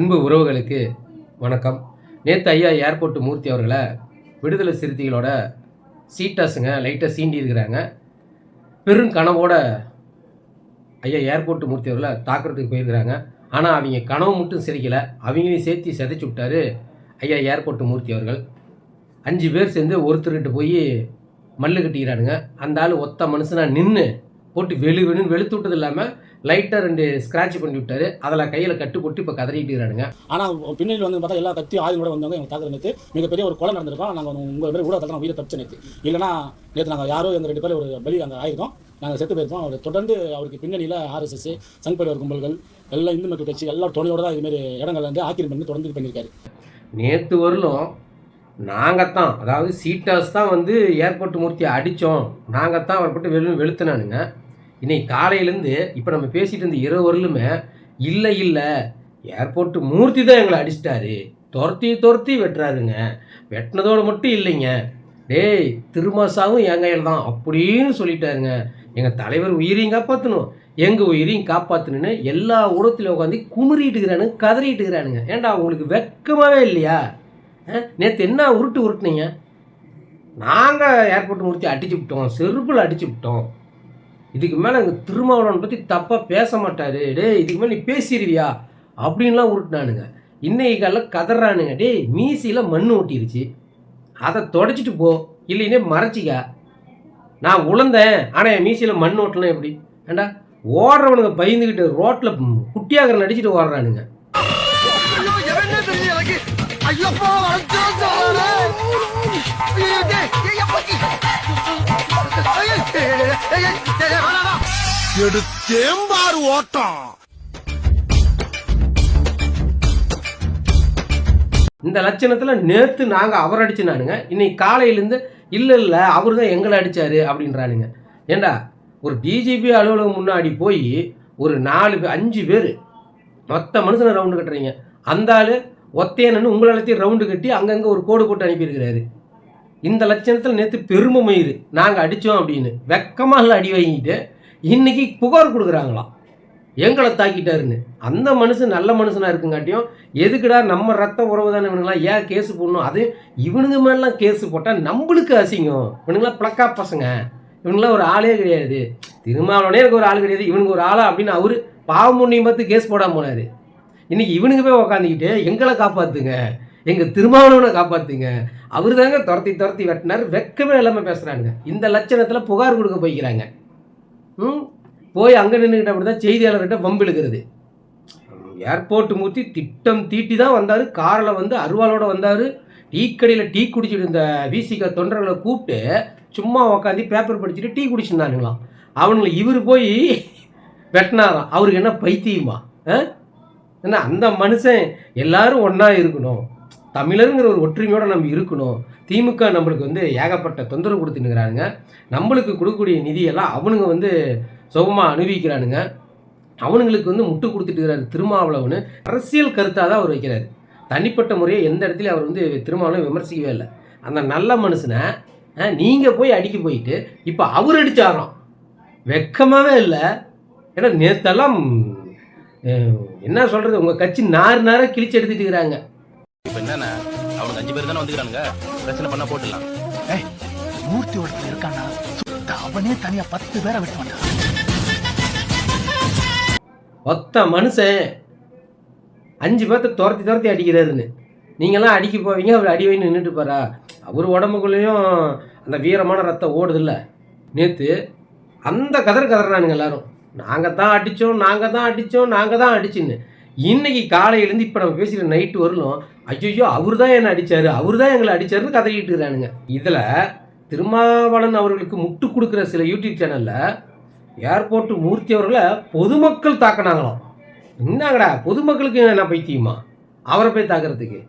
அன்பு உறவுகளுக்கு வணக்கம். நேற்று ஐயா ஏர்போர்ட் மூர்த்தி அவர்களை விடுதலை சிறுத்தைகளோட சீட்டாஸுங்க லைட்டாக சீண்டி இருக்கிறாங்க பெரும் கனவோட ஐயா ஏர்போர்ட் மூர்த்தி அவர்களை தாக்குறதுக்கு போயிருக்கிறாங்க. ஆனால் அவங்க கனவு மட்டும் சிரிக்கலை அவங்களையும் சேர்த்து சிதைச்சு விட்டாரு ஐயா ஏர்போர்ட் மூர்த்தி அவர்கள். அஞ்சு பேர் சேர்ந்து ஒருத்தர்கிட்ட போய் மல்லு கட்டிக்கிறானுங்க. அந்த ஆள் ஒத்த மனுஷனாக நின்று போட்டு வெளு வெளுன்னு வெளுத்து விட்டது இல்லாமல் லைட்டாக ரெண்டு ஸ்க்ராட்ச் பண்ணி விட்டாரு. அதில் கையில் கட்டு போட்டு இப்போ கதறிட்டுறானுங்க ஆனால் பின்னாடி வந்து பார்த்தா எல்லா கத்தி ஆயுதம் கூட வந்தவங்க எங்கள் தாக்குற நேற்று மிகப்பெரிய ஒரு கொலை நடந்திருக்கோம். நாங்கள் உங்கள் பேர் கூட தள்ள உயிரை தப்பிச்ச நேற்று இல்லைனா நேற்று நாங்கள் யாரோ எங்கள் ரெண்டு பேர் ஒரு பலி அங்கே ஆயிருக்கோம். நாங்கள் செத்து போயிருக்கோம். அவர் தொடர்ந்து அவருக்கு பின்னணியில் ஆர்எஸ்எஸ் சங்பரிவார் கும்பல்கள் எல்லா இந்து மக்கள் கட்சி எல்லா துணையோட தான் இதுமாரி இடங்கள் வந்து ஆக்கிரம் பண்ணி தொடர்ந்து பண்ணியிருக்காரு. நேற்று வரலும் நாங்கள் தான் அதாவது சீட்டாஸ் தான் வந்து ஏர்போர்ட் மூர்த்தியை அடித்தோம். நாங்கள் தான் அவர் போட்டு வெளு வெளுத்துனானுங்க. இன்னைக்கு காலையிலேருந்து இப்போ நம்ம பேசிகிட்டு இருந்த இரவு வரலுமே இல்லை இல்லை ஏர்போர்ட் மூர்த்தி தான் எங்களை அடிச்சிட்டாரு. துரத்தி துரத்தி வெட்டுறாருங்க. வெட்டினதோடு மட்டும் இல்லைங்க. டேய் திருமாசாவும் என் கையில் தான் அப்படின்னு சொல்லிட்டாருங்க. எங்கள் தலைவர் உயிரையும் காப்பாற்றணும் எங்கள் உயிரையும் காப்பாற்றணுன்னு எல்லா ஊடகத்திலும் உட்காந்து குமுறிட்டுக்கிறானுங்க கதறிட்டுக்கிறானுங்க கதறிட்டு இருக்கிறானுங்க. ஏன்டா உங்களுக்கு வெக்கமாகவே இல்லையா? நேற்று என்ன உருட்டு உருட்டுனீங்க? நாங்கள் ஏர்போர்ட் மூர்த்தி அடிச்சு விட்டோம். செருப்பில் அடிச்சு விட்டோம். இதுக்கு மேலே எங்கள் திருமாவளவன் பற்றி தப்பாக பேச மாட்டார். டேய் இதுக்கு மேலே நீ பேசிடுவியா அப்படின்லாம் உருட்டினானுங்க. இன்னைக்கு காலில் கதறானுங்க. டே மீசியில் மண் ஒட்டிருச்சு அதை தொடச்சிட்டு போ. இல்லைன்னே மறைச்சிக்க. நான் உழந்தேன் ஆனால் என் மீசியில் மண் ஓட்டலாம் எப்படி? ஏண்டா? ஓடுறவனுங்க பயந்துக்கிட்டு ரோட்டில் குட்டியாகிற நடிச்சிட்டு ஓடுறானுங்க. ஐயோ எடுத்தேம்பார் ஓட்டம் இந்த லட்சணத்துல நேத்து நாங்க அவர் அடிச்சுனானுங்க. இன்னைக்கு காலையிலேருந்து இல்லை இல்லை அவர் தான் எங்களை அடிச்சாரு அப்படின்றானுங்க. ஏண்டா ஒரு டிஜிபி அலுவலகம் முன்னாடி போய் ஒரு நாலு பேர் அஞ்சு பேர் மொத்த மனுஷனை ரவுண்டு கட்டுறீங்க. அந்த ஆள் ஒத்தையனன்னு உங்களை எல்லாத்தையும் ரவுண்டு கட்டி அங்கங்கே ஒரு கோடு போட்டு அனுப்பியிருக்கிறாரு. இந்த லட்சணத்தில் நேற்று பெருமை மயிறு நாங்கள் அடித்தோம் அப்படின்னு. வெக்கமாக அடி வாங்கிட்டு இன்றைக்கி புகார் கொடுக்குறாங்களாம். எங்களை தாக்கிட்டாருன்னு. அந்த மனுஷன் நல்ல மனுஷனாக இருக்குங்காட்டியும் எதுக்குடா நம்ம ரத்த உறவு தானே இவனுங்களாம் ஏன் கேஸு போடணும்? அது இவனுங்க மேலாம் கேஸு போட்டால் நம்மளுக்கு அசிங்கம். இவனுங்களாம் பிளக்கா பசங்க. இவனுங்களாம் ஒரு ஆளே கிடையாது. திருமாவளவனே எனக்கு ஒரு ஆள் கிடையாது. இவனுக்கு ஒரு ஆளா அப்படின்னு அவர் பாவம் புண்ணியம் பார்த்து கேஸ் போடாம போனாரு. இன்றைக்கி இவனுங்க போய் உக்காந்துக்கிட்டு எங்களை காப்பாற்றுங்க எங்கள் திருமாவளவனை காப்பாற்றுங்க அவர் தாங்க துரத்தி துரத்தி வெட்டினார். வெக்கமே இல்லாமல் பேசுகிறானுங்க இந்த லட்சணத்தில் புகார் கொடுக்க போய்க்கிறாங்க. ம்? போய் அங்கே நின்றுக்கிட்ட அப்படி தான் செய்தியாளர்கிட்ட வம்பு இழுக்கிறது. ஏர்போர்ட் மூர்த்தி திட்டம் தீட்டி தான் வந்தார். காரில் வந்து அருவாளோட வந்தார். டீ கடையில் டீ குடிச்சிட்டு இருந்த விசிக தொண்டர்களை கூப்பிட்டு சும்மா உக்காந்து பேப்பர் படிச்சுட்டு டீ குடிச்சிருந்தானுங்களாம். அவனுங்களை இவர் போய் வெட்டினாராம். அவருக்கு என்ன பைத்தியமா? ஆ? என்ன அந்த மனுஷன் எல்லாரும் ஒன்றா இருக்கணும். தமிழருங்கிற ஒரு ஒற்றுமையோடு நம்ம இருக்கணும். திமுக நம்மளுக்கு வந்து ஏகப்பட்ட தொந்தரவு கொடுத்துனுங்கிறானுங்க நம்மளுக்கு கொடுக்கக்கூடிய நிதியெல்லாம் அவனுங்க வந்து சுகமாக அனுபவிக்கிறானுங்க. அவனுங்களுக்கு வந்து முட்டு கொடுத்துட்டு இருக்கிறாரு திருமாவளவனு. அரசியல் கருத்தாக தான் அவர் வைக்கிறாரு. தனிப்பட்ட முறையை எந்த இடத்துலையும் அவர் வந்து திருமாவளவன் விமர்சிக்கவே இல்லை. அந்த நல்ல மனுஷனை நீங்கள் போய் அடிக்க போயிட்டு இப்போ அவர் அடிச்சாராம். வெக்கமாகவே இல்லை. ஏன்னா நேத்தெல்லாம் என்ன சொல்கிறது உங்கள் கட்சி நார் நேரம் கிழிச்சு எடுத்துட்டு இருக்கிறாங்க அஞ்சு பேர் தானே வந்துக்கிறானுங்க. பிரச்சனை பண்ணா போட்டுடலாம். ஏய் மூர்த்தி ஒருத்தர் இருக்கானா? சுத்த அவனே தனியா பத்து பேரை விட்டு வந்தான். ஒத்த மனுஷன் அஞ்சு பேர்த்த துரத்தி துரத்தி அடிக்கிறாருன்னு. நீங்களாம் அடிக்க போவீங்க அவர் அடி வைன்னு நின்றுட்டு பாரா அவர் உடம்புக்குள்ளேயும் அந்த வீரமான ரத்தம் ஓடுதில்ல. நேற்று அந்த கதர் கதறானுங்க எல்லாரும். நாங்கள் தான் அடித்தோம் நாங்கள் தான் அடித்தோம் நாங்கள் தான் அடிச்சுன்னு. இன்னைக்கு காலையிலேருந்து இப்போ நம்ம பேசுகிற நைட்டு வரலும் ஐயோ அவர் தான் என்னை அடித்தார் அவர் தான் எங்களை அடித்தாருன்னு கதறிட்டு இருக்கிறானுங்க. இதில் திருமாவளன் அவர்களுக்கு முட்டு கொடுக்குற சில யூடியூப் சேனலில் ஏர்போர்ட் மூர்த்தி அவர்களை பொதுமக்கள் தாக்கினாங்களாம். என்னங்கடா பொதுமக்களுக்கு என்ன பைத்தியமா? அவரை போய் தாக்குறதுக்கு.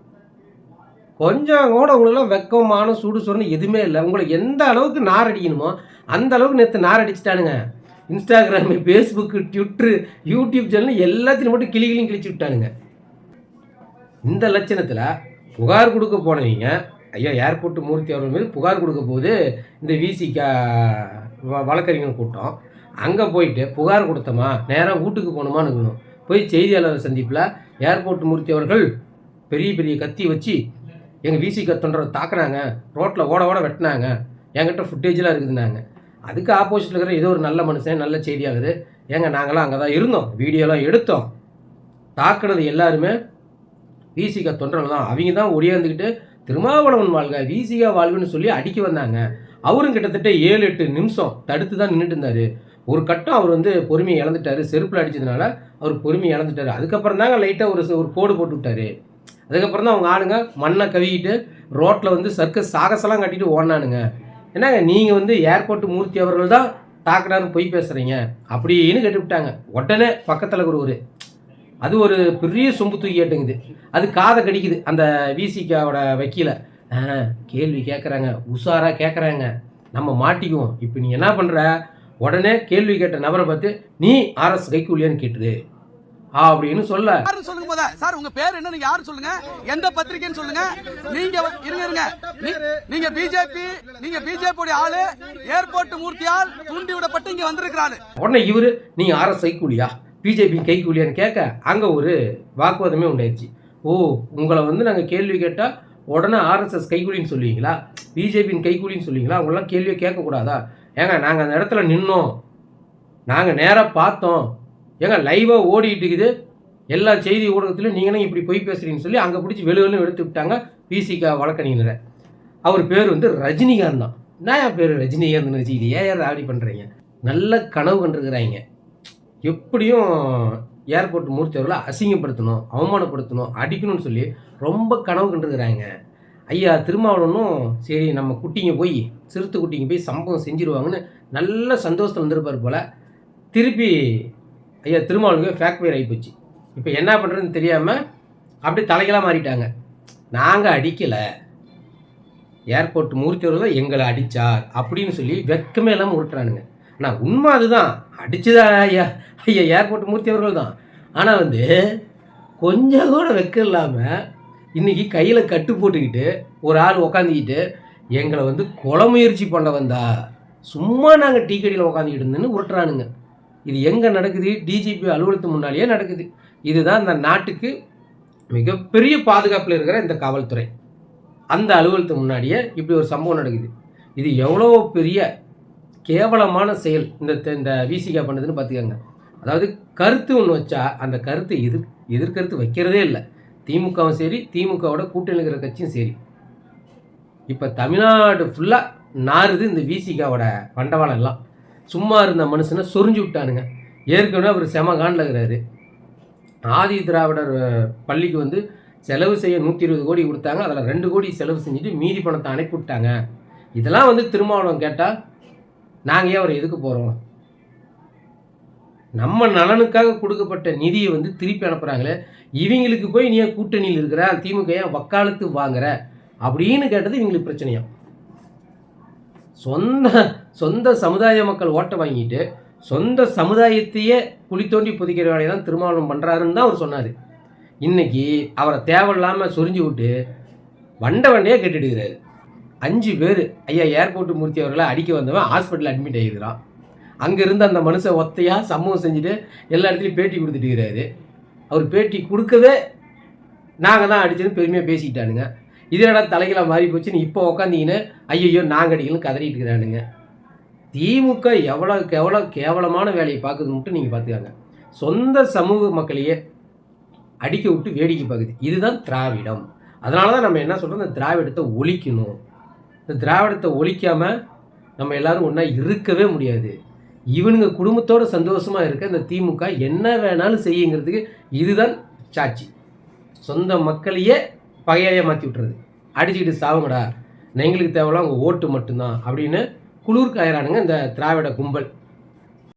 கொஞ்சம் கூட உங்களெல்லாம் வெக்கமான சுடு சொன்னு எதுவுமே இல்லை. உங்களுக்கு எந்த அளவுக்கு நார் அடிக்கணுமோ அந்த அளவுக்கு நேற்று நார் அடிச்சிட்டானுங்க. Instagram Facebook Twitter YouTube channel எல்லாத்தையும் மட்டும் கிளி கிளியும் கிழிச்சு விட்டானுங்க. இந்த லட்சணத்தில் புகார் கொடுக்க போனவங்க ஐயா ஏர்போர்ட் மூர்த்தி அவர்கள் மீது புகார் கொடுக்க போது இந்த விசிகா வழக்கறிஞர் கூட்டம் அங்கே போயிட்டு புகார் கொடுத்தோமா? நேராக வீட்டுக்கு போகணுமான்னு இருக்கணும். போய் செய்தியாளர் சந்திப்பில் ஏர்போர்ட் மூர்த்தி அவர்கள் பெரிய பெரிய கத்தி வச்சு எங்கள் விசிக தொண்டரை தாக்குனாங்க. ரோட்டில் ஓட ஓட வெட்டினாங்க. என்கிட்ட ஃபுட்டேஜெலாம் இருக்குதுன்னாங்க. அதுக்கு ஆப்போசிட்டில் இருக்கிற ஏதோ ஒரு நல்ல மனுஷன் நல்ல செய்தியாகுது ஏங்க நாங்களாம் அங்கே தான் இருந்தோம் வீடியோலாம் எடுத்தோம். தாக்குனது எல்லாருமே விசிக தொண்டர்கள் தான். அவங்க தான் ஒடியாந்துக்கிட்டு திருமாவளவன் வாழ்க விசிகா வாழ்வுன்னு சொல்லி அடிக்க வந்தாங்க. அவரும் கிட்டத்தட்ட ஏழு எட்டு நிமிஷம் தடுத்து தான் நின்றுட்டு இருந்தார். ஒரு கட்டம் அவர் வந்து பொறுமையை இழந்துட்டாரு. செருப்பில் அடித்ததுனால அவர் பொறுமையை இழந்துட்டாரு. அதுக்கப்புறம் தாங்க லைட்டாக ஒரு ஒரு கோடு போட்டு விட்டாரு. அதுக்கப்புறம் தான் அவங்க ஆளுங்க மண்ணை கவிக்கிட்டு ரோட்டில் வந்து சர்க்கஸ் சாகசெல்லாம் கட்டிட்டு ஓடினானுங்க. என்னங்க நீங்கள் வந்து ஏர்போர்ட் மூர்த்தி அவர்கள் தான் தாக்குனாருன்னு பொய் பேசுகிறீங்க அப்படின்னு கேட்டு விட்டாங்க. உடனே பக்கத்தில் இருக்கிற ஒரு அது ஒரு பெரிய சொம்பு தூக்கி கேட்டுங்குது அது காதை கடிக்குது அந்த விசிகாவோட வக்கீல. கேள்வி கேட்குறாங்க உஷாராக கேட்குறாங்க நம்ம மாட்டிக்குவோம். இப்போ நீ என்ன பண்ணுற உடனே கேள்வி கேட்ட நபரை பார்த்து நீ ஆர்எஸ் கைக்கூலியான்னு கேட்டுது அப்படின்னு சொல்ல. சொல்லுங்க முத சார் உங்க பேர் என்ன? நீங்க யாரு சொல்லுங்க. எந்த பத்திரிக்கைன்னு சொல்லுங்க. நீங்க இருங்க இருங்க. நீங்க பிஜேபி நீங்க பிஜேபி ஆளு. ஏர்போர்ட் மூர்த்தியால் தூண்டி விடப்பட்டு இங்க வந்திருக்கிறாரு. உடனே இவர் நீங்கள் ஆர்எஸ் கைக்கூலியா பிஜேபி கைக்கூலியான்னு கேட்க அங்கே ஒரு வாக்குவாதமே உண்டாயிடுச்சு ஓ உங்களை வந்து நாங்கள் கேள்வி கேட்டால் உடனே ஆர்எஸ்எஸ் கைக்கூலின்னு சொல்லுவீங்களா? பிஜேபியின் கைக்கூலின்னு சொல்லுவீங்களா? அவங்களாம் கேள்வியை கேட்கக்கூடாதா? ஏங்க நாங்கள் அந்த இடத்துல நின்னோம். நாங்கள் நேராக பார்த்தோம். ஏங்க லைவாக ஓடிட்டு இருக்குது. எல்லா செய்தி ஊடகத்திலும் நீங்களும் இப்படி பொய் பேசுறீங்கன்னு சொல்லி அங்கே பிடிச்சி வெளுவெலும் எடுத்து விட்டாங்க பிசிக வழக்கறிஞரை. அவர் பேர் வந்து ரஜினிகாந்த் தான். நான் என் பேர் ரஜினிகாந்த்னு வச்சுக்கிட்டு ஏன் யார் ராவடி பண்ணுறீங்க நல்ல கனவு கண்டுருக்கிறாங்க. எப்படியும் ஏர்போர்ட் மூர்த்தியவர்களை அசிங்கப்படுத்தணும் அவமானப்படுத்தணும் அடிக்கணும்னு சொல்லி ரொம்ப கனவு கண்டுருக்கிறாங்க. ஐயா திருமாவளவனும் சரி நம்ம குட்டிங்க போய் சிறுத்தை குட்டிங்க போய் சம்பவம் செஞ்சிருவாங்கன்னு நல்ல சந்தோஷத்தில் வந்திருப்பார் போல். திருப்பி ஐயா திருமாவளுக்கு ஃபேக் ஃபயர் ஆகிப்போச்சு இப்போ என்ன பண்ணுறதுன்னு தெரியாமல் அப்படி தலைகளாக மாறிட்டாங்க. நாங்கள் அடிக்கலை. ஏர்போர்ட் மூர்த்தி தான் எங்களை அடித்தார் அப்படின்னு சொல்லி வெக்கமே இல்லாமல் உருட்டுறானுங்க. ஆனால் உண்மை அதுதான். அடிச்சுதான் ஐயா? ஐயா ஏர்போர்ட் மூர்த்தி அவர்கள் தான். ஆனால் வந்து கொஞ்சம் கூட வெக்கம் இல்லாமல் இன்றைக்கி கையில் கட்டு போட்டுக்கிட்டு ஒரு ஆள் உக்காந்துக்கிட்டு எங்களை வந்து கொலை முயற்சி பண்ண வந்தா சும்மா நாங்கள் டீ கடையில் உக்காந்துக்கிட்டு இருந்தேன்னு உருட்டுறானுங்க. இது எங்கே நடக்குது? டிஜிபி அலுவலகத்து முன்னாலேயே நடக்குது. இதுதான் இந்த நாட்டுக்கு மிகப்பெரிய பாதுகாப்பில் இருக்கிற இந்த காவல்துறை. அந்த அலுவலகத்து முன்னாடியே இப்படி ஒரு சம்பவம் நடக்குது. இது எவ்வளோ பெரிய கேவலமான செயல் இந்த இந்த விசிகா பண்ணுதுன்னு பார்த்துக்கோங்க. அதாவது கருத்து ஒன்று வச்சா அந்த கருத்தை எதிர் எதிர்கருத்து வைக்கிறதே இல்லை. திமுகவும் சரி திமுகவோட கூட்டணி இருக்கிற கட்சியும் சரி. இப்போ தமிழ்நாடு ஃபுல்லாக நாறுது இந்த விசிகாவோட பண்டவாளம் எல்லாம் சும்மா இருந்த மனுஷனை சொரிஞ்சு விட்டானுங்க. ஏற்கனவே அவர் செம காண்டில் இருக்கிறாரு ஆதி திராவிடர் பள்ளிக்கு வந்து செலவு செய்ய நூற்றி இருபது கோடி கொடுத்தாங்க. அதில் ரெண்டு கோடி செலவு செஞ்சுட்டு மீதி பணத்தை அனுப்பி விட்டாங்க. இதெல்லாம் வந்து திருமாவளவன் கேட்டால் நாங்கள் ஏன் அவர் எதுக்கு போகிறோம் நம்ம நலனுக்காக கொடுக்கப்பட்ட நிதியை வந்து திருப்பி அனுப்புகிறாங்களே இவங்களுக்கு போய் நீ ஏன் கூட்டணியில் இருக்கிற? திமுக ஏன் வக்காலத்து வாங்குற? அப்படின்னு கேட்டது இவங்களுக்கு பிரச்சனையாக சொந்த சொந்த சமுதாய மக்கள் ஓட்டை வாங்கிட்டு சொந்த சமுதாயத்தையே குழி தோண்டி புதைக்கிற வேலையை தான் திருமாவளவன் பண்ணுறாருன்னு தான் அவர் சொன்னார். இன்னைக்கு அவரை தேவையில்லாமல் சொரிஞ்சு விட்டு வண்ட வண்டையாக கேட்டுடுகிறாரு. அஞ்சு பேர் ஐயா ஏர்போர்ட்டு மூர்த்தி அவர்களை அடிக்க வந்தவன் ஹாஸ்பிட்டலில் அட்மிட் ஆகிருக்கிறான் அங்கேருந்து அந்த மனுஷன் ஒத்தையாக சம்பவம் செஞ்சுட்டு எல்லா இடத்துலையும் பேட்டி கொடுத்துட்டு இருக்கிறாரு. அவர் பேட்டி கொடுக்கவே நாங்கள் தான் அடிச்சுன்னு பெருமையாக பேசிக்கிட்டானுங்க. இதனடா தலைகளை மாறி போச்சு? நீ இப்போ உக்காந்தீங்கன்னு ஐயோ நாங்கள் கதறிட்டு இருக்கிறானுங்க. திமுக எவ்வளோக்கு எவ்வளோ கேவலமான வேலையை பார்க்குது மட்டும் நீங்கள் பார்த்துக்காங்க. சொந்த சமூக மக்களையே அடிக்க விட்டு வேடிக்கை பார்க்குது. இதுதான் திராவிடம். அதனால தான் நம்ம என்ன சொல்கிறோம் இந்த திராவிடத்தை ஒழிக்கணும். இந்த திராவிடத்தை ஒழிக்காமல் நம்ம எல்லாரும் ஒன்றா இருக்கவே முடியாது. இவனுங்க குடும்பத்தோடு சந்தோஷமாக இருக்க இந்த திமுக என்ன வேணாலும் செய்யுங்கிறதுக்கு இதுதான் சாட்சி. சொந்த மக்களையே பகையாளியாக மாற்றி விட்டுறது. அடிச்சுக்கிட்டு சாவுங்கடா. எங்களுக்கு தேவையில்லாம் உங்கள் ஓட்டு மட்டும்தான் அப்படின்னு குளிர்காயறானுங்க இந்த திராவிட கும்பல்.